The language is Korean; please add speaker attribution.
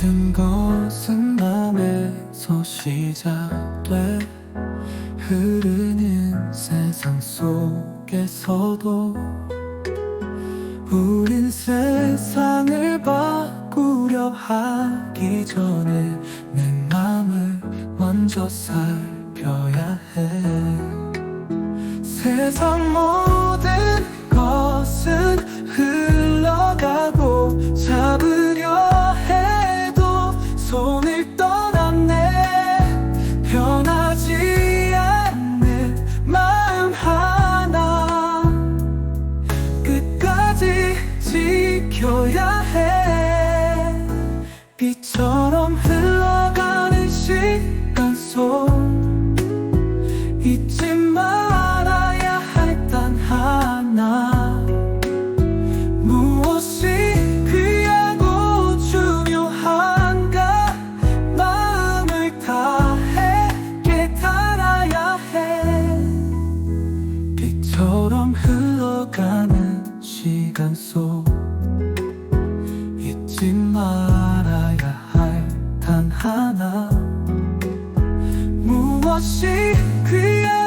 Speaker 1: 것은 맘에서 시작돼 흐르는 세상 속에서도 우린 세상을 바꾸려 하기 전에 내 맘을 먼저 살펴야 해. 세상 모든 지켜야 해. 빛처럼 흘러가는 시간 속 잊지 말아야 할 단 하나. 무엇이 귀하고 중요한가? 마음을 다해 깨달아야 해. 빛처럼 흘러가는 시간 속 잊지 말아야 할 단 하나. 무엇이 중요한가